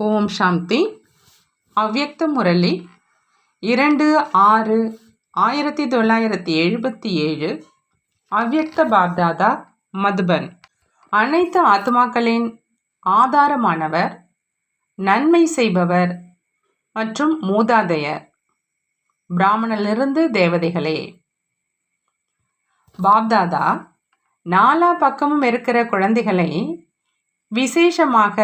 ஓம் சாந்தி. அவ்யக்த முரளி இரண்டு ஆறு ஆயிரத்தி தொள்ளாயிரத்தி எழுபத்தி ஏழு அவ்யக்த பாப்தாதா மதுபன். அனைத்து ஆத்மாக்களின் ஆதாரமானவர் நன்மை செய்பவர் மற்றும் மூதாதையர். பிராமணிலிருந்து தேவதைகளே. பாப்தாதா நாலா பக்கமும் இருக்கிற குழந்தைகளை விசேஷமாக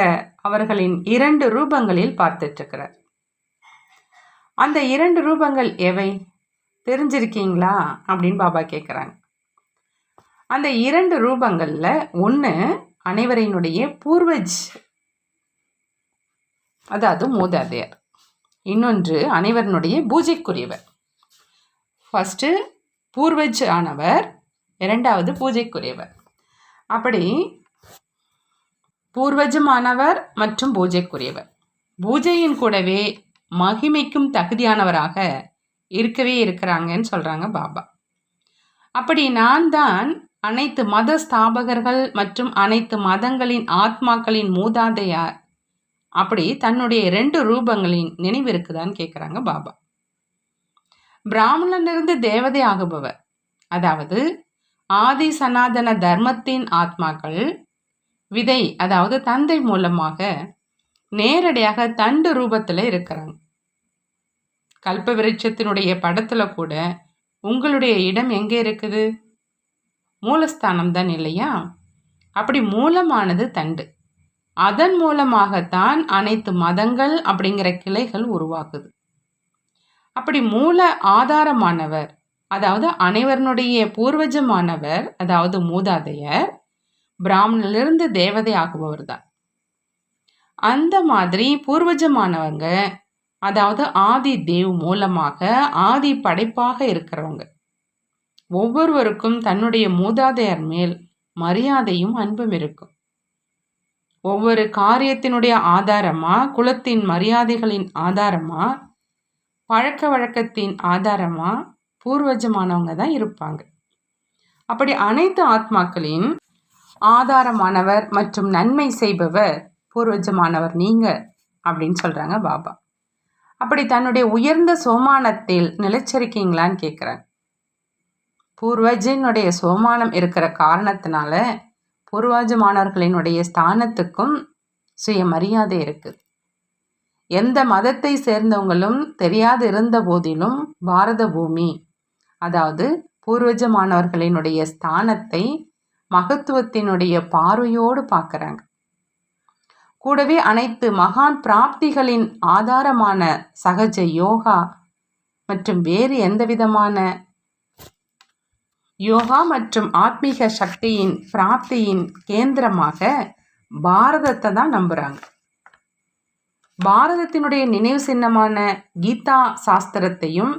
அவர்களின் இரண்டு ரூபங்களில் பார்த்துட்ருக்கிறார் அந்த இரண்டு ரூபங்கள் எவை? தெரிஞ்சிருக்கீங்களா? அப்படின்னு பாபா கேட்குறாங்க. அந்த இரண்டு ரூபங்களில் ஒன்று அனைவரினுடைய பூர்வஜ் அதாவது மூதாதையர். இன்னொன்று அனைவரனுடைய பூஜைக்குரியவர். ஃபஸ்ட்டு பூர்வஜ் ஆனவர் இரண்டாவது பூஜைக்குரியவர். அப்படி பூர்வஜமானவர் மற்றும் பூஜைக்குரியவர். பூஜையின் கூடவே மகிமைக்கும் தகுதியானவராக இருக்கவே இருக்கிறாங்கன்னு சொல்கிறாங்க பாபா. அப்படி நான் தான் அனைத்து மத ஸ்தாபகர்கள் மற்றும் அனைத்து மதங்களின் ஆத்மாக்களின் மூதாதையார். அப்படி தன்னுடைய ரெண்டு ரூபங்களின் நினைவு இருக்குதான்னு கேட்குறாங்க பாபா. பிராமணனிலிருந்து தேவதை ஆகுபவர். அதாவது ஆதி சனாதன தர்மத்தின் ஆத்மாக்கள் விதை அதாவது தந்தை மூலமாக நேரடியாக தண்டு ரூபத்தில் இருக்கிறாங்க. கல்ப விருட்சத்தினுடைய படத்தில் கூட உங்களுடைய இடம் எங்கே இருக்குது? மூலஸ்தானம் தான் இல்லையா? அப்படி மூலமானது தண்டு. அதன் மூலமாகத்தான் அனைத்து மதங்கள் அப்படிங்கிற கிளைகள் உருவாகுது. அப்படி மூல ஆதாரமானவர் அதாவது அனைவருடைய பூர்வஜமானவர் அதாவது மூதாதையர் பிராமணிலிருந்து தேவதை ஆகுபவர் தான் அந்த மாதிரி பூர்வஜமானவங்க அதாவது ஆதி தேவ் மூலமாக ஆதி படைப்பாக இருக்கிறவங்க. ஒவ்வொருவருக்கும் தன்னுடைய மூதாதையர் மேல் மரியாதையும் அன்பும் இருக்கும். ஒவ்வொரு காரியத்தினுடைய ஆதாரமா குலத்தின் மரியாதைகளின் ஆதாரமா பழக்க வழக்கத்தின் ஆதாரமா பூர்வஜமானவங்க தான் இருப்பாங்க. அப்படி அனைத்து ஆத்மாக்களின் ஆதாரமானவர் மற்றும் நன்மை செய்பவர் பூர்வஜமானவர் நீங்க அப்படின்னு சொல்றாங்க பாபா. அப்படி தன்னுடைய உயர்ந்த சோமானத்தில் நிலைச்சிருக்கீங்களான்னு கேட்குறேன் பூர்வஜனுடைய சோமானம் இருக்கிற காரணத்தினால பூர்வஜமானவர்களினுடைய ஸ்தானத்துக்கும் சுயமரியாதை இருக்குது எந்த மதத்தை சேர்ந்தவங்களும் தெரியாது இருந்த போதிலும் பாரத பூமி அதாவது பூர்வஜமானவர்களினுடைய ஸ்தானத்தை மகத்துவத்தினுடைய பார்வையோடு பார்க்குறாங்க. கூடவே அனைத்து மகான் பிராப்திகளின் ஆதாரமான சகஜ யோகா மற்றும் வேறு எந்த விதமான யோகா மற்றும் ஆத்மீக சக்தியின் பிராப்தியின் கேந்திரமாக பாரதத்தை தான் நம்புகிறாங்க பாரதத்தினுடைய நினைவு சின்னமான கீதா சாஸ்திரத்தையும்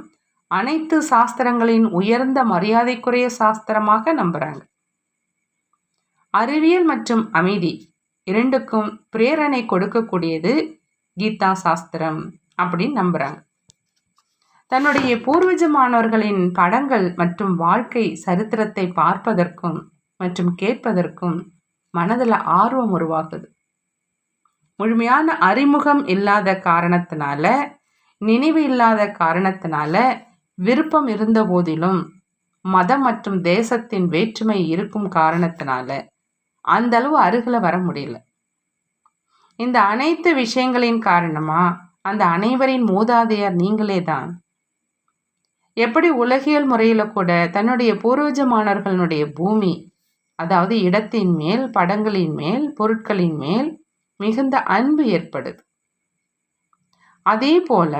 அனைத்து சாஸ்திரங்களின் உயர்ந்த மரியாதைக்குரிய சாஸ்திரமாக நம்புகிறாங்க அறிவியல் மற்றும் அமைதி இரண்டுக்கும் பிரேரணை கொடுக்கக்கூடியது கீதா சாஸ்திரம் அப்படின்னு நம்புகிறாங்க தன்னுடைய பூர்வஜமானவர்களின் படங்கள் மற்றும் வாழ்க்கை சரித்திரத்தை பார்ப்பதற்கும் மற்றும் கேட்பதற்கும் மனதில் ஆர்வம் உருவாகுது. முழுமையான அறிமுகம் இல்லாத காரணத்தினால நினைவு இல்லாத காரணத்தினால விருப்பம் இருந்த போதிலும் மதம் மற்றும் தேசத்தின் வேற்றுமை இருக்கும் காரணத்தினால அந்த அளவு அருகில் வர முடியல. இந்த அனைத்து விஷயங்களின் காரணமா அந்த அனைவரின் மூதாதையர் நீங்களே தான். எப்படி உலகியல் முறையில் கூட தன்னுடைய பூர்வஜமானவர்களுடைய பூமி அதாவது இடத்தின் மேல் படங்களின் மேல் பொருட்களின் மேல் மிகுந்த அன்பு ஏற்படுது. அதே போல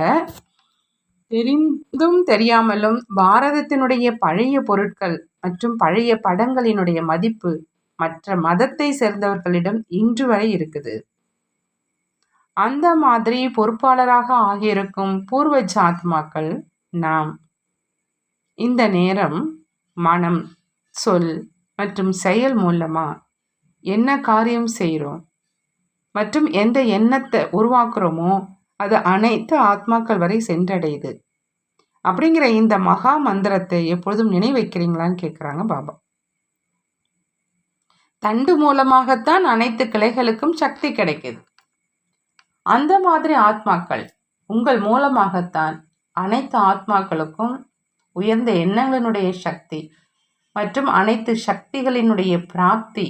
தெரிந்தும் தெரியாமலும் பாரதத்தினுடைய பழைய பொருட்கள் மற்றும் பழைய படங்களினுடைய மதிப்பு மற்ற மதத்தை சேர்ந்தவர்களிடம் இன்று வரை இருக்குது. அந்த மாதிரி பொறுப்பாளராக ஆகியிருக்கும் பூர்வ ஜாத்மாக்கள் நாம் இந்த நேரம் மனம் சொல் மற்றும் செயல் மூலமா என்ன காரியம் செய்கிறோம்? மற்றும் எந்த எண்ணத்தை உருவாக்குறோமோ அது அனைத்து ஆத்மாக்கள் வரை சென்றடையுது. அப்படிங்கிற இந்த மகா மந்திரத்தை எப்பொழுதும் நினைவைக்கிறீங்களான்னு கேட்குறாங்க பாபா. தண்டு மூலமாகத்தான் அனைத்து கிளைகளுக்கும் சக்தி கிடைக்குது. அந்த மாதிரி ஆத்மாக்கள் உங்கள் மூலமாகத்தான் அனைத்து ஆத்மாக்களுக்கும் உயர்ந்த எண்ணங்களினுடைய சக்தி மற்றும் அனைத்து சக்திகளினுடைய பிராப்தி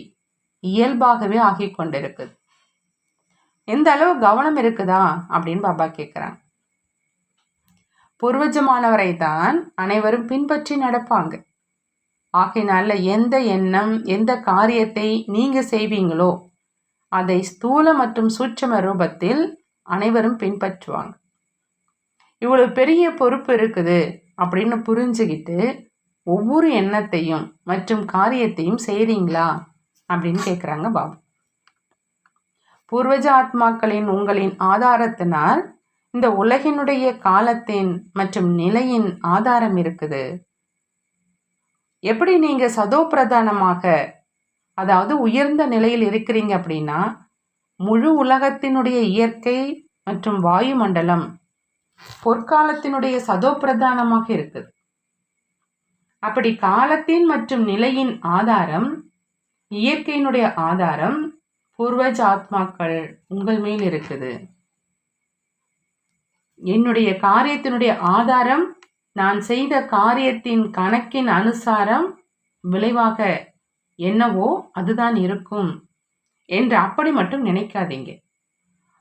இயல்பாகவே ஆகி கொண்டிருக்குது. எந்த அளவு கவனம் இருக்குதா அப்படின்னு பாபா கேட்குறாங்க பூர்வஜமானவரை தான் அனைவரும் பின்பற்றி நடப்பாங்க. ஆகையினால எந்த எண்ணம் எந்த காரியத்தை நீங்க செய்வீங்களோ அதை ஸ்தூல மற்றும் சூட்சம ரூபத்தில் அனைவரும் பின்பற்றுவாங்க. இவ்வளவு பெரிய பொறுப்பு இருக்குது அப்படின்னு புரிஞ்சுக்கிட்டு ஒவ்வொரு எண்ணத்தையும் மற்றும் காரியத்தையும் செய்கிறீங்களா அப்படின்னு கேட்குறாங்க பாபு. பூர்வஜ ஆத்மாக்களின் உங்களின் ஆதாரத்தினால் இந்த உலகினுடைய காலத்தின் மற்றும் நிலையின் ஆதாரம் இருக்குது. எப்படி நீங்க சதோ பிரதானமாக அதாவது உயர்ந்த நிலையில் இருக்கிறீங்க அப்படின்னா முழு உலகத்தினுடைய இயற்கை மற்றும் வாயுமண்டலம் பொற்காலத்தினுடைய சதோ பிரதானமாக இருக்குது. அப்படி காலத்தின் மற்றும் நிலையின் ஆதாரம் இயற்கையினுடைய ஆதாரம் பூர்வஜ ஆத்மாக்கள் உங்கள் மேல் இருக்குது. என்னுடைய காரியத்தினுடைய ஆதாரம் நான் செய்த காரியத்தின் கணக்கின் அனுசாரம் விளைவாக என்னவோ அதுதான் இருக்கும் என்று அப்படி மட்டும் நினைக்காதீங்க.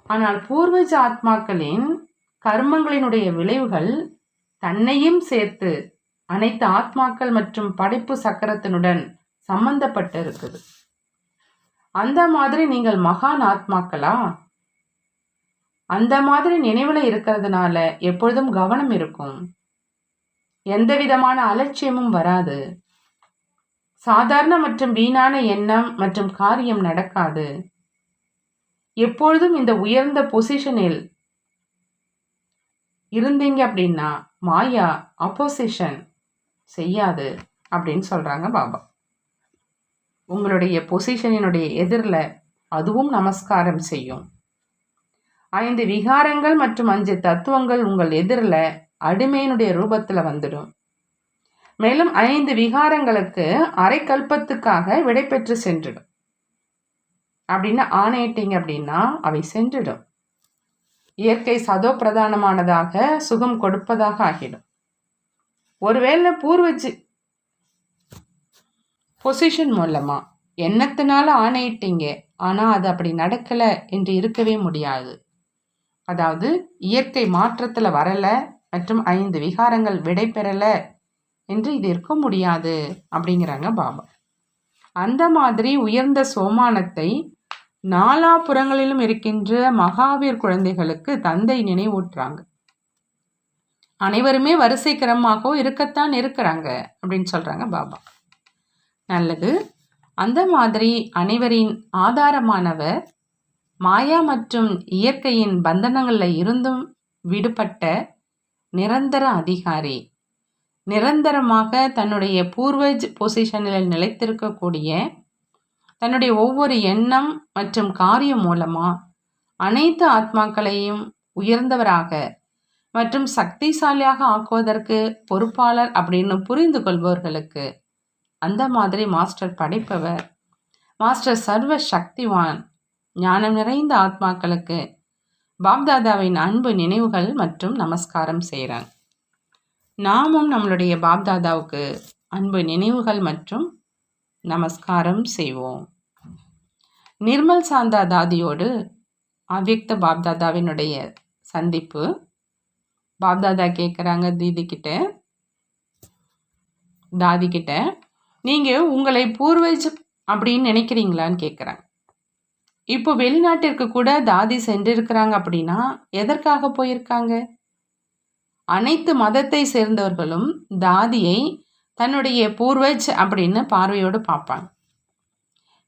ஆனால் பூர்வஜ ஆத்மாக்களின் கர்மங்களினுடைய விளைவுகள் தன்னையும் சேர்த்து அனைத்து ஆத்மாக்கள் மற்றும் படைப்பு சக்கரத்தினுடன் சம்பந்தப்பட்டு இருக்குது. அந்த மாதிரி நீங்கள் மகான் ஆத்மாக்களா? அந்த மாதிரி நினைவில் இருக்கிறதுனால எப்பொழுதும் கவனம் இருக்கும். எந்த விதமான அலட்சியமும் வராது. சாதாரண மற்றும் வீணான எண்ணம் மற்றும் காரியம் நடக்காது. எப்பொழுதும் இந்த உயர்ந்த பொசிஷனில் இருந்தீங்க அப்படின்னா மாயா அப்போசிஷன் செய்யாது அப்படின்னு சொல்கிறாங்க பாபா. உங்களுடைய பொசிஷனினுடைய எதிரில் அதுவும் நமஸ்காரம் செய்யும். ஐந்து விகாரங்கள் மற்றும் அஞ்சு தத்துவங்கள் உங்கள் எதிரில் அடிமையினுடைய ரூபத்தில் வந்துடும். மேலும் ஐந்து விகாரங்களுக்கு அரை கல்பத்துக்காக விடை பெற்று சென்றுடும். அப்படின்னு ஆணையிட்டீங்க அப்படின்னா அவை சென்றுடும். இயற்கை சதோ பிரதானமானதாக சுகம் கொடுப்பதாக ஆகிடும். ஒருவேளை பூர்வஜி பொசிஷன் மூலமா எண்ணத்தினால ஆணையிட்டீங்க? ஆனால் அது அப்படி நடக்கலை என்று இருக்கவே முடியாது. அதாவது இயற்கை மாற்றத்தில் வரலை மற்றும் ஐந்து விகாரங்கள் விடை பெறலை என்று இது இருக்க முடியாது அப்படிங்கிறாங்க பாபா. அந்த மாதிரி உயர்ந்த சோமானத்தை நாலாபுறங்களிலும் இருக்கின்ற மகாவீர் குழந்தைகளுக்கு தந்தை நினைவூட்டுறாங்க. அனைவருமே வரிசை கிரமமாகவும் இருக்கத்தான் இருக்கிறாங்க அப்படின்னு சொல்கிறாங்க பாபா. நல்லது. அந்த மாதிரி அனைவரின் ஆதாரமானவர் மாயா மற்றும் இயற்கையின் பந்தனங்களில் இருந்தும் விடுபட்ட நிரந்தர அதிகாரி. நிரந்தரமாக தன்னுடைய பூர்வஜ் பொசிஷனில் நிலைத்திருக்கக்கூடிய தன்னுடைய ஒவ்வொரு எண்ணம் மற்றும் காரியம் மூலமாக அனைத்து ஆத்மாக்களையும் உயர்ந்தவராக மற்றும் சக்திசாலியாக ஆக்குவதற்கு பொறுப்பாளர் அப்படின்னு புரிந்து கொள்பவர்களுக்கு அந்த மாதிரி மாஸ்டர் படைப்பவர் மாஸ்டர் சர்வ சக்திவான் ஞானம் நிறைந்த ஆத்மாக்களுக்கு பாப்தாதாவின் அன்பு நினைவுகள் மற்றும் நமஸ்காரம் செய்கிறாங்க நாமும் நம்மளுடைய பாப்தாதாவுக்கு அன்பு நினைவுகள் மற்றும் நமஸ்காரம் செய்வோம். நிர்மல் சாந்தா தாதியோடு அவ்யக்த பாப்தாதாவினுடைய சந்திப்பு. பாப்தாதா கேட்குறாங்க தீதி கிட்ட. தாதி கிட்ட நீங்கள் உங்களை பூர்வஜ் அப்படின்னு நினைக்கிறீங்களான்னு கேட்குறாங்க. இப்போ வெளிநாட்டிற்கு கூட தாதி சென்றிருக்கிறாங்க அப்படின்னா எதற்காக போயிருக்காங்க? அனைத்து மதத்தை சேர்ந்தவர்களும் தாதியை தன்னுடைய பூர்வஜ் அப்படின்னு பார்வையோடு பார்ப்பாங்க.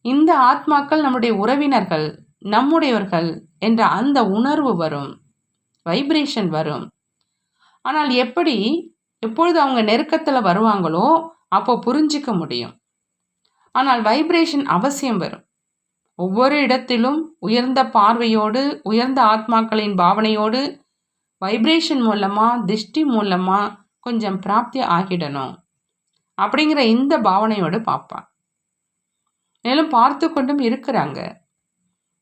இந்த ஆத்மாக்கள் நம்முடைய உறவினர்கள் நம்முடையவர்கள் என்ற அந்த உணர்வு வரும் வைப்ரேஷன் வரும். ஆனால் எப்படி எப்பொழுது அவங்க நெருக்கத்தில் வருவாங்களோ அப்போ புரிஞ்சிக்க முடியும். ஆனால் வைப்ரேஷன் அவசியம் வரும். ஒவ்வொரு இடத்திலும் உயர்ந்த பார்வையோடு உயர்ந்த ஆத்மாக்களின் பாவனையோடு வைப்ரேஷன் மூலமாக திருஷ்டி மூலமாக கொஞ்சம் பிராப்தி ஆகிடணும். அப்படிங்கிற இந்த பாவனையோடு பார்ப்பான். மேலும் பார்த்து கொண்டும் இருக்கிறாங்க.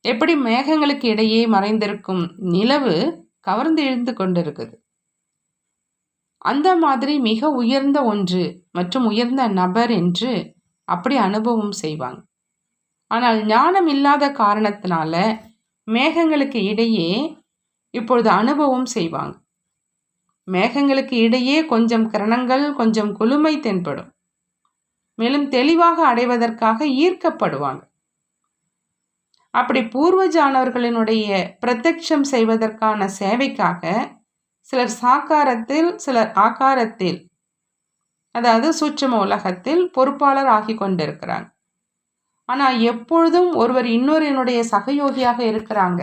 எப்படி மேகங்களுக்கு இடையே மறைந்திருக்கும் நிலவு கவர்ந்து இழுந்து கொண்டிருக்குது. அந்த மாதிரி மிக உயர்ந்த ஒன்று மற்றும் உயர்ந்த நபர் என்று அப்படி அனுபவம் செய்வாங்க. ஆனால் ஞானம் இல்லாத காரணத்தினால மேகங்களுக்கு இடையே இப்பொழுது அனுபவம் செய்வாங்க. மேகங்களுக்கு இடையே கொஞ்சம் கிரணங்கள் கொஞ்சம் குளுமை தென்படும். மேலும் தெளிவாக அடைவதற்காக ஈர்க்கப்படுவாங்க. அப்படி பூர்வஜானவர்களினுடைய பிரத்யட்சம் செய்வதற்கான சேவைக்காக சிலர் சாக்காரத்தில் சிலர் ஆக்காரத்தில் அதாவது சூட்சம உலகத்தில் பொறுப்பாளர் ஆகி கொண்டிருக்கிறாங்க. ஆனால் எப்பொழுதும் ஒருவர் இன்னொருனுடைய சகயோகியாக இருக்கிறாங்க.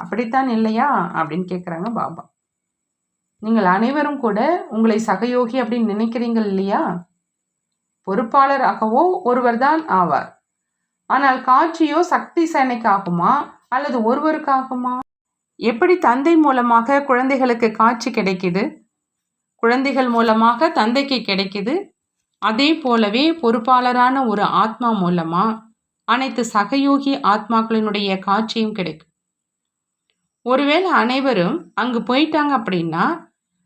அப்படித்தான் இல்லையா? அப்படின்னு கேட்குறாங்க பாபா. நீங்கள் அனைவரும் கூட உங்களை சகயோகி அப்படின்னு நினைக்கிறீங்கள் இல்லையா? பொறுப்பாளராகவோ ஒருவர் தான் ஆவார். ஆனால் காட்சியோ சக்தி சேனைக்காகுமா? அல்லது ஒருவருக்காகுமா? எப்படி தந்தை மூலமாக குழந்தைகளுக்கு காட்சி கிடைக்குது? குழந்தைகள் மூலமாக தந்தைக்கு கிடைக்குது? அதே போலவே பொறுப்பாளரான ஒரு ஆத்மா மூலமா அனைத்து சகயோகி ஆத்மாக்களினுடைய காட்சியும் கிடைக்கும். ஒருவேளை அனைவரும் அங்கு போயிட்டாங்க அப்படின்னா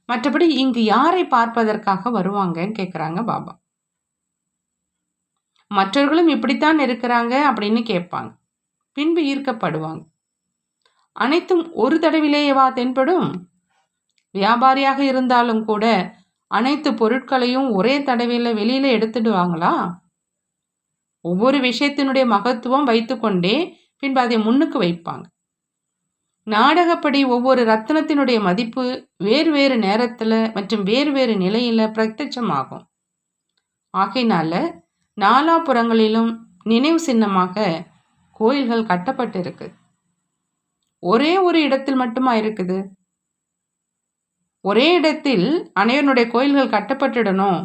மற்றபடி இங்கு யாரை பார்ப்பதற்காக வருவாங்கன்னு கேட்குறாங்க பாபா. மற்றவர்களும் இப்படித்தான் இருக்கிறாங்க அப்படின்னு கேட்பாங்க. பின்பு ஈர்க்கப்படுவாங்க. அனைத்தும் ஒரு தடவிலேயேவா தென்படும்? வியாபாரியாக இருந்தாலும் கூட அனைத்து பொருட்களையும் ஒரே தடவையில் வெளியில் எடுத்துடுவாங்களா ஒவ்வொரு விஷயத்தினுடைய மகத்துவம் வைத்துக்கொண்டே பின்பு அதை முன்னுக்கு வைப்பாங்க. நாடகப்படி ஒவ்வொரு ரத்தனத்தினுடைய மதிப்பு வேறு வேறு நேரத்தில் மற்றும் வேறு வேறு நிலையில் பிரத்யட்சமாகும். ஆகையினால நாலாபுறங்களிலும் நினைவு சின்னமாக கோயில்கள் கட்டப்பட்டு இருக்குது ஒரே ஒரு இடத்தில் மட்டுமா இருக்குது? ஒரே இடத்தில் அனைவனுடைய கோயில்கள் கட்டப்பட்டுடணும்.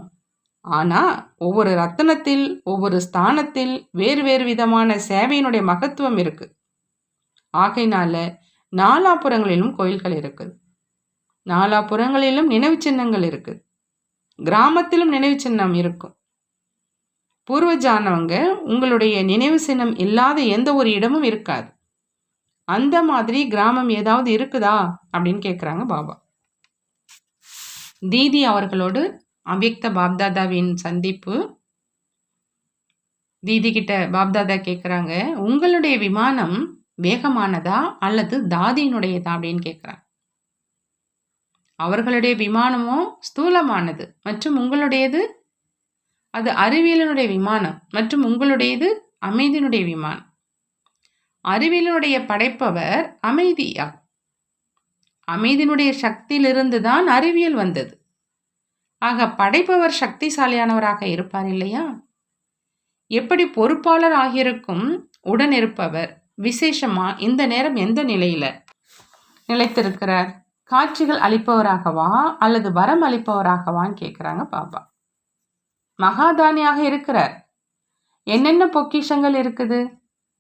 ஆனால் ஒவ்வொரு ரத்தனத்தில் ஒவ்வொரு ஸ்தானத்தில் வேறு வேறு விதமான சேவையினுடைய மகத்துவம் இருக்குது ஆகையினால நாலாபுறங்களிலும் கோயில்கள் இருக்குது நாலாபுறங்களிலும் நினைவு சின்னங்கள் இருக்குது கிராமத்திலும் நினைவு சின்னம் இருக்கும். பூர்வஜானவங்க உங்களுடைய நினைவு சின்னம் இல்லாத எந்த ஒரு இடமும் இருக்காது. அந்த மாதிரி கிராமம் ஏதாவது இருக்குதா? அப்படின்னு கேட்குறாங்க பாபா. தீதி அவர்களோடு அவ்யக்த பாப்தாதாவின் சந்திப்பு. தீதி கிட்ட பாப்தாதா கேட்குறாங்க உங்களுடைய விமானம் வேகமானதா அல்லது தாதியினுடையதா? அப்படின்னு கேட்குறாங்க அவர்களுடைய விமானமோ ஸ்தூலமானது மற்றும் உங்களுடையது? அது அறிவியலினுடைய விமானம் மற்றும் உங்களுடையது அமைதியினுடைய விமானம். அறிவியலினுடைய படைப்பவர் அமைதியா அமைதியினுடைய சக்தியிலிருந்து தான் அறிவியல் வந்தது. ஆக படைப்பவர் சக்திசாலியானவராக இருப்பார் இல்லையா? எப்படி பொறுப்பாளர் ஆகியிருக்கும் உடன் இருப்பவர் விசேஷமா இந்த நேரம் எந்த நிலையில? நிலைத்திருக்கிறார். காட்சிகள் அளிப்பவராகவா அல்லது வரம் அளிப்பவராகவான்னு கேட்குறாங்க பாபா மகாதானியாக இருக்கிறார். என்னென்ன பொக்கிஷங்கள் இருக்குது?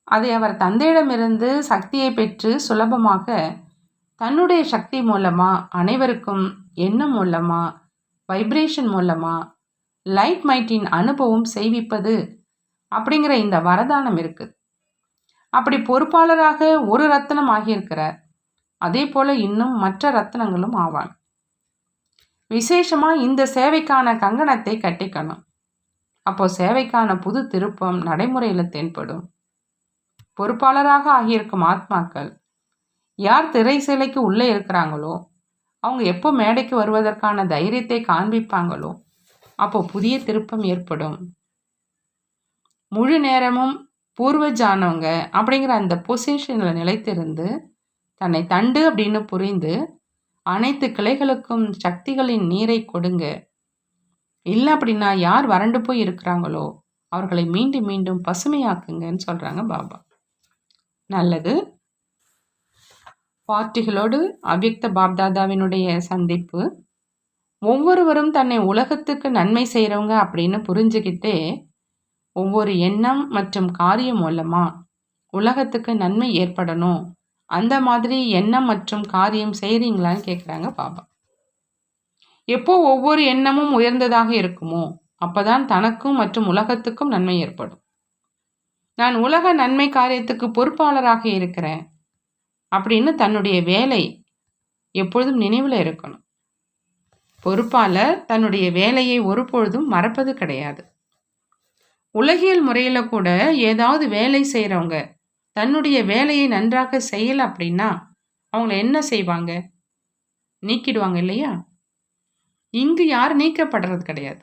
அதை அவர் தந்தையிடமிருந்து சக்தியை பெற்று சுலபமாக தன்னுடைய சக்தி மூலமா அனைவருக்கும் எண்ணம் மூலமா வைப்ரேஷன் மூலமா லைட் மைட்டின் அனுபவம் செய்விப்பது அப்படிங்கிற இந்த வரதானம் இருக்குது அப்படி பொறுப்பாளராக ஒரு ரத்தனம் ஆகியிருக்கிறார். அதே போல இன்னும் மற்ற ரத்தனங்களும் ஆவான் விசேஷமா இந்த சேவைக்கான கங்கணத்தை கட்டிக்கணும். அப்போ சேவைக்கான புது திருப்பம் நடைமுறையில் தென்படும். பொறுப்பாளராக ஆகியிருக்கும் ஆத்மாக்கள் யார் திரை சிலைக்கு உள்ளே இருக்கிறாங்களோ அவங்க எப்போ மேடைக்கு வருவதற்கான தைரியத்தை காண்பிப்பாங்களோ அப்போ புதிய திருப்பம் ஏற்படும். முழு நேரமும் பூர்வஜானவங்க அப்படிங்கிற அந்த பொசிஷனில் நிலைத்திருந்து தன்னை தண்டு அப்படின்னு புரிந்து அனைத்து கிளைகளுக்கும் சக்திகளின் நீரை கொடுங்க. இல்லை அப்படின்னா யார் வறண்டு போய் இருக்கிறாங்களோ அவர்களை மீண்டும் மீண்டும் பசுமையாக்குங்கன்னு சொல்கிறாங்க பாபா. நல்லது. பார்ட்டிகளோடு அவ்யக்த பாப்தாதாவினுடைய சந்திப்பு. ஒவ்வொருவரும் தன்னை உலகத்துக்கு நன்மை செய்கிறவங்க அப்படின்னு புரிஞ்சுக்கிட்டே ஒவ்வொரு எண்ணம் மற்றும் காரியம் மூலமாக உலகத்துக்கு நன்மை ஏற்படணும். அந்த மாதிரி எண்ணம் மற்றும் காரியம் செய்கிறீங்களான்னு கேட்குறாங்க பாபா. எப்போ ஒவ்வொரு எண்ணமும் உயர்ந்ததாக இருக்குமோ அப்போதான் தனக்கும் மற்றும் உலகத்துக்கும் நன்மை ஏற்படும். நான் உலக நன்மை காரியத்துக்கு பொறுப்பாளராக இருக்கிறேன். அப்படின்னு தன்னுடைய வேலை எப்பொழுதும் நினைவில் இருக்கணும். பொறுப்பாளர் தன்னுடைய வேலையை ஒருபொழுதும் மறப்பது கிடையாது. உலகியல் முறையில் கூட ஏதாவது வேலை செய்கிறவங்க தன்னுடைய வேலையை நன்றாக செய்யலை அப்படின்னா அவங்கள என்ன செய்வாங்க? நீக்கிடுவாங்க இல்லையா? இங்கு யார் நீக்கப்படுறது கிடையாது.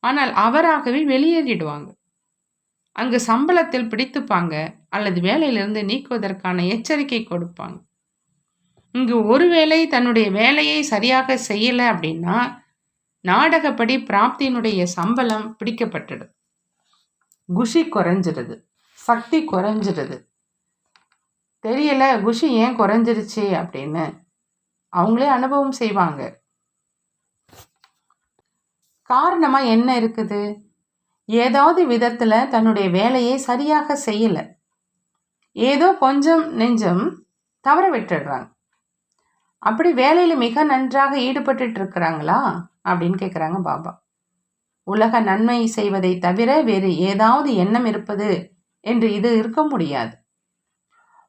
ஆனால் அவராகவே வெளியேறிடுவாங்க. அங்கு சம்பளத்தில் பிடித்துப்பாங்க அல்லது வேலையிலிருந்து நீக்குவதற்கான எச்சரிக்கை கொடுப்பாங்க. இங்கு ஒருவேளை தன்னுடைய வேலையை சரியாக செய்யலை அப்படின்னா நாடகப்படி பிராப்தியினுடைய சம்பளம் பிடிக்கப்பட்டுடும். குஷி குறைஞ்சிடுது. சக்தி குறைஞ்சிடுது. தெரியல குஷி ஏன் குறைஞ்சிருச்சு அப்படின்னு அவங்களே அனுபவம் செய்வாங்க. காரணமாக என்ன இருக்குது? ஏதாவது விதத்தில் தன்னுடைய வேலையை சரியாக செய்யலை. ஏதோ கொஞ்சம் நெஞ்சம் தவற விட்டுடுறாங்க. அப்படி வேலையில் மிக நன்றாக ஈடுபட்டு இருக்கிறாங்களா? அப்படின்னு கேட்குறாங்க பாபா. உலக நன்மை செய்வதை தவிர வேறு ஏதாவது எண்ணம் இருப்பது என்று இது இருக்க முடியாது.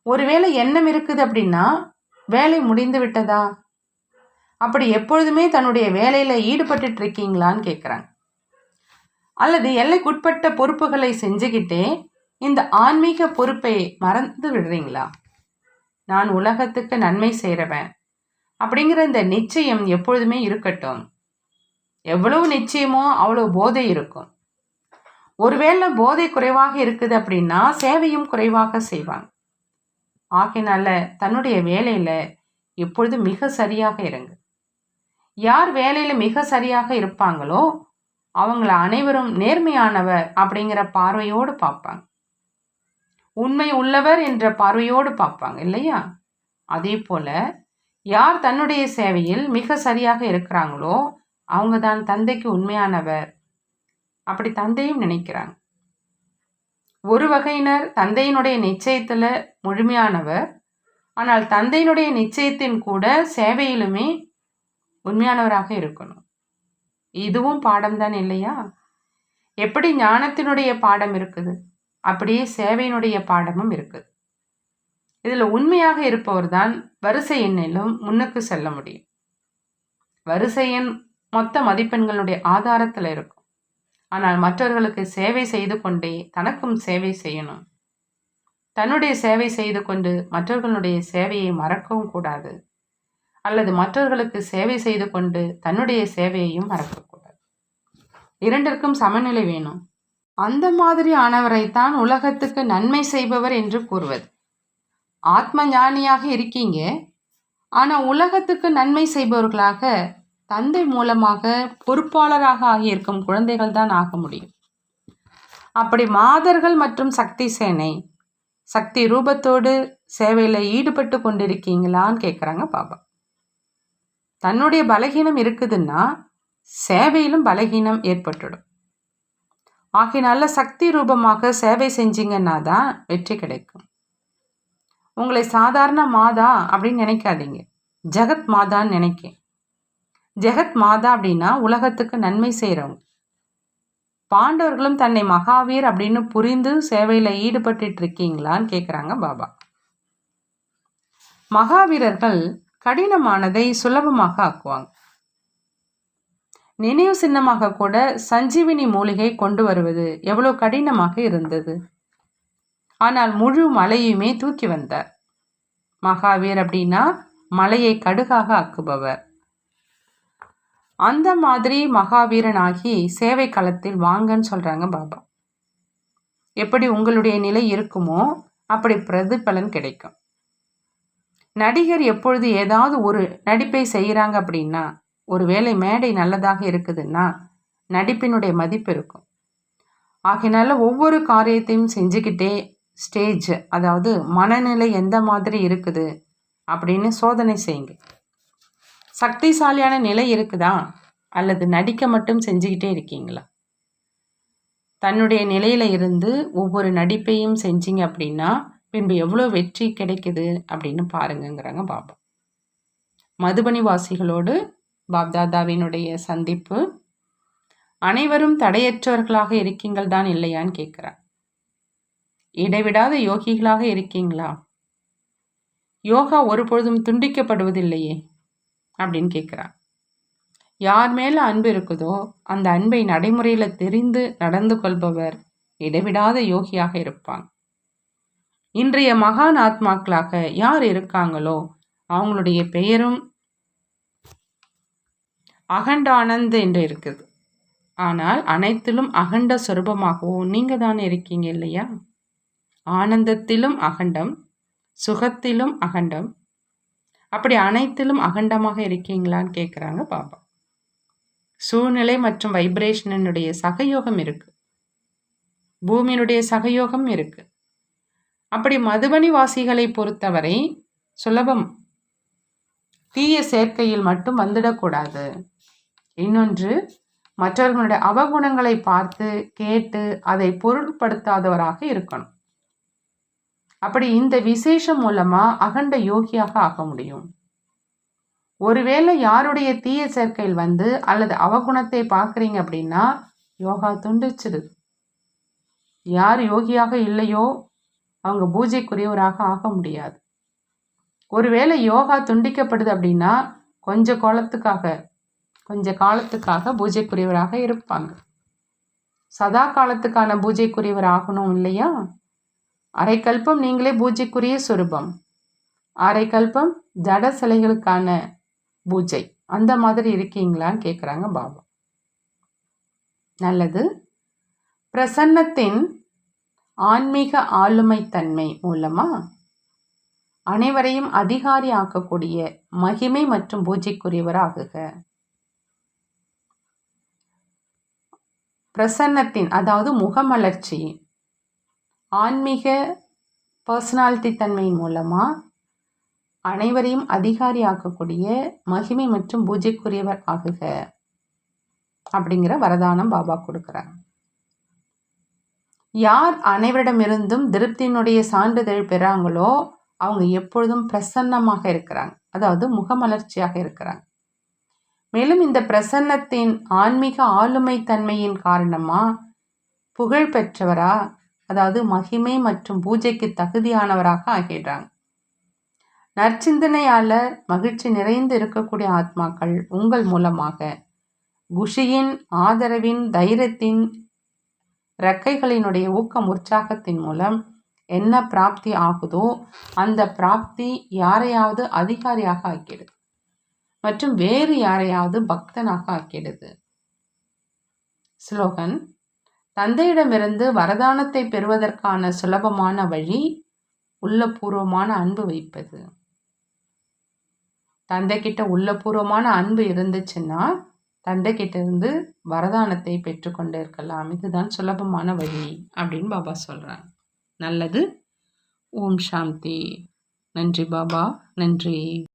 ஒருவேளை எண்ணம் இருக்குது அப்படின்னா வேலை முடிந்து விட்டதா? அப்படி எப்பொழுதுமே தன்னுடைய வேலையில் ஈடுபட்டு இருக்கீங்களான்னு கேட்குறாங்க அல்லது எல்லைக்குட்பட்ட பொறுப்புகளை செஞ்சுக்கிட்டே இந்த ஆன்மீக பொறுப்பை மறந்து விடுறீங்களா? நான் உலகத்துக்கு நன்மை செய்கிறவன் அப்படிங்கிற இந்த நிச்சயம் எப்பொழுதுமே இருக்கட்டும். எவ்வளவு நிச்சயமோ அவ்வளோ போதை இருக்கும். ஒருவேளை போதை குறைவாக இருக்குது அப்படின்னா சேவையும் குறைவாக செய்வாங்க ஆகையினால தன்னுடைய வேலையில் எப்பொழுது மிக சரியாக இருங்க. யார் வேலையில் மிக சரியாக இருப்பாங்களோ அவங்கள அனைவரும் நேர்மையானவர் அப்படிங்கிற பார்வையோடு பார்ப்பாங்க. உண்மை உள்ளவர் என்ற பார்வையோடு பார்ப்பாங்க இல்லையா? அதே போல யார் தன்னுடைய சேவையில் மிக சரியாக இருக்கிறாங்களோ அவங்க தான் தந்தைக்கு உண்மையானவர். அப்படி தந்தையும் நினைக்கிறாங்க. ஒரு வகையினர் தந்தையினுடைய நிச்சயத்தில் முழுமையானவர் ஆனால் தந்தையினுடைய நிச்சயத்தின் கூட சேவையிலுமே உண்மையானவராக இருக்கணும். இதுவும் பாடம்தான் இல்லையா? எப்படி ஞானத்தினுடைய பாடம் இருக்குது? அப்படியே சேவையினுடைய பாடமும் இருக்குது. இதில் உண்மையாக இருப்பவர் தான் வரிசை எண்ணிலும் முன்னுக்கு செல்ல முடியும். வரிசை எண் மொத்த மதிப்பெண்களுடைய ஆதாரத்தில் இருக்கும். ஆனால் மற்றவர்களுக்கு சேவை செய்து கொண்டே தனக்கும் சேவை செய்யணும். தன்னுடைய சேவை செய்து கொண்டு மற்றவர்களுடைய சேவையை மறக்கவும் கூடாது. அல்லது மற்றவர்களுக்கு சேவை செய்து கொண்டு தன்னுடைய சேவையையும் மறக்கக்கூடாது. இரண்டிற்கும் சமநிலை வேணும். அந்த மாதிரி ஆனவரைத்தான் உலகத்துக்கு நன்மை செய்பவர் என்று கூறுவது. ஆத்ம ஞானியாக இருக்கீங்க. ஆனால் உலகத்துக்கு நன்மை செய்பவர்களாக தந்தை மூலமாக பொறுப்பாளராக ஆகியிருக்கும் குழந்தைகள் தான் ஆக முடியும். அப்படி மாதர்கள் மற்றும் சக்தி சேனை சக்தி ரூபத்தோடு சேவையில் ஈடுபட்டு கொண்டிருக்கீங்களான்னு கேட்குறாங்க பாபா. தன்னுடைய பலகீனம் இருக்குதுன்னா சேவையிலும் பலகீனம் ஏற்பட்டுடும். ஆகினால சக்தி ரூபமாக சேவை செஞ்சீங்கன்னா தான் வெற்றி கிடைக்கும். உங்களை சாதாரண மாதா அப்படின்னு நினைக்காதீங்க. ஜெகத் மாதான்னு நினைக்கேன். ஜெகத் மாதா அப்படின்னா உலகத்துக்கு நன்மை செய்கிறவங்க பாண்டவர்களும் தன்னை மகாவீர் அப்படின்னு புரிந்து சேவையில் ஈடுபட்டு இருக்கீங்களான்னு கேட்குறாங்க பாபா. மகாவீரர்கள் கடினமானதை சுலபமாக ஆக்குவாங்க. நினைவு சின்னமாக கூட சஞ்சீவினி மூலிகை கொண்டு வருவது எவ்வளோ கடினமாக இருந்தது. ஆனால் முழு மலையுமே தூக்கி வந்தார். மகாவீர் அப்படின்னா மலையை கடுகாக ஆக்குபவர். அந்த மாதிரி மகாவீரனாகி சேவை களத்தில் வாங்கன்னு சொல்கிறாங்க பாபா. எப்படி உங்களுடைய நிலை இருக்குமோ அப்படி பிரதிபலன் கிடைக்கும். நடிகர் எப்பொழுது ஏதாவது ஒரு நடிப்பை செய்கிறாங்க அப்படின்னா ஒரு வேலை மேடை நல்லதாக இருக்குதுன்னா நடிப்பினுடைய மதிப்பு இருக்கும். ஆகையினால ஒவ்வொரு காரியத்தையும் செஞ்சுக்கிட்டே ஸ்டேஜ் அதாவது மனநிலை எந்த மாதிரி இருக்குது அப்படின்னு சோதனை செய்யுங்க. சக்திசாலியான நிலை இருக்குதா? அல்லது நடிக்க மட்டும் செஞ்சுக்கிட்டே இருக்கீங்களா? தன்னுடைய நிலையில் இருந்து ஒவ்வொரு நடிப்பையும் செஞ்சீங்க அப்படின்னா பின்பு எவ்வளோ வெற்றி கிடைக்குது அப்படின்னு பாருங்கங்கிறாங்க பாபா. மதுபனி வாசிகளோடு பாப்தாதாவினுடைய சந்திப்பு. அனைவரும் தடையற்றவர்களாக இருக்கீங்கள் தான் இல்லையான்னு கேட்குறேன் இடைவிடாத யோகிகளாக இருக்கீங்களா? யோகா ஒருபொழுதும் துண்டிக்கப்படுவதில்லையே அப்படின்னு கேட்குறான் யார் மேலே அன்பு இருக்குதோ அந்த அன்பை நடைமுறையில் தெரிந்து நடந்து கொள்பவர் இடைவிடாத யோகியாக இருப்பாங்க. இன்றைய மகான் ஆத்மாக்களாக யார் இருக்காங்களோ அவங்களுடைய பெயரும் அகண்டானந்த் என்று இருக்குது. ஆனால் அனைத்திலும் அகண்ட சொரூபமாகவும் நீங்கள் தானே இருக்கீங்க இல்லையா? ஆனந்தத்திலும் அகண்டம் சுகத்திலும் அகண்டம். அப்படி அனைத்திலும் அகண்டமாக இருக்கீங்களான்னு கேட்குறாங்க பாபா சூழ்நிலை மற்றும் வைப்ரேஷனுடைய சகயோகம் இருக்கு. பூமியினுடைய சகயோகம் இருக்கு. அப்படி மதுபனி வாசிகளை பொறுத்தவரை சுலபம். தீய சேர்க்கையில் மட்டும் வந்துடக்கூடாது. இன்னொன்று மற்றவர்களுடைய அவகுணங்களை பார்த்து கேட்டு அதை பொருட்படுத்தாதவராக இருக்கணும். அப்படி இந்த விசேஷம் மூலமா அகண்ட யோகியாக ஆக முடியும். ஒருவேளை யாருடைய தீய சேர்க்கையில் வந்து அல்லது அவகுணத்தை பார்க்குறீங்க அப்படின்னா யோகா துண்டிச்சிடு. யார் யோகியாக இல்லையோ அவங்க பூஜைக்குரியவராக ஆக முடியாது. ஒருவேளை யோகா துண்டிக்கப்படுது அப்படின்னா கொஞ்ச காலத்துக்காக கொஞ்ச காலத்துக்காக பூஜைக்குரியவராக இருப்பாங்க. சதா காலத்துக்கான பூஜைக்குரியவர் ஆகணும் இல்லையா? அரைக்கல்பம் நீங்களே பூஜைக்குரிய சுரூபம். அரைக்கல்பம் ஜட சிலைகளுக்கான பூஜை. அந்த மாதிரி இருக்கீங்களான்னு கேட்குறாங்க பாபா. நல்லது. பிரசன்னத்தின் ஆன்மீக ஆளுமைத்தன்மை மூலமா அனைவரையும் அதிகாரி ஆக்கக்கூடிய மகிமை மற்றும் பூஜைக்குரியவராகுக. பிரசன்னத்தின் அதாவது முகமலர்ச்சி ஆன்மீக பர்சனாலிட்டி தன்மையின் மூலமாக அனைவரையும் அதிகாரி ஆக்கக்கூடிய மகிமை மற்றும் பூஜைக்குரியவர் ஆகுக. அப்படிங்கிற வரதானம் பாபா கொடுக்குறாங்க. யார் அனைவரிடமிருந்தும் திருப்தியினுடைய சான்றிதழ் பெறாங்களோ அவங்க எப்பொழுதும் பிரசன்னமாக இருக்கிறாங்க. அதாவது முகமலர்ச்சியாக இருக்கிறாங்க. மேலும் இந்த பிரசன்னத்தின் ஆன்மீக ஆளுமை தன்மையின் காரணமாக புகழ் பெற்றவரா அதாவது மகிமை மற்றும் பூஜைக்கு தகுதியானவராக ஆகிடுறாங்க. நற்சிந்தனையாளர் மகிழ்ச்சி நிறைந்து இருக்கக்கூடிய ஆத்மாக்கள் உங்கள் மூலமாக குஷியின் ஆதரவின் தைரியத்தின் ரெக்கைகளினுடைய ஊக்கம் உற்சாகத்தின் மூலம் என்ன பிராப்தி ஆகுதோ அந்த பிராப்தி யாரையாவது அதிகாரியாக ஆக்கிடுது. மற்றும் வேறு யாரையாவது பக்தனாக ஆக்கிடுது. ஸ்லோகன் தந்தையிடமிருந்து வரதானத்தை பெறுவதற்கான சுலபமான வழி உள்ளபூர்வமான அன்பு வைப்பது. தந்தைக்கிட்ட உள்ளபூர்வமான அன்பு இருந்துச்சுன்னா தந்தைக்கிட்டேருந்து வரதானத்தை பெற்றுக்கொண்டு இருக்கலாம் இதுதான் சுலபமான வழி அப்படின்னு பாபா சொல்கிறாங்க நல்லது. ஓம் சாந்தி. நன்றி பாபா. நன்றி.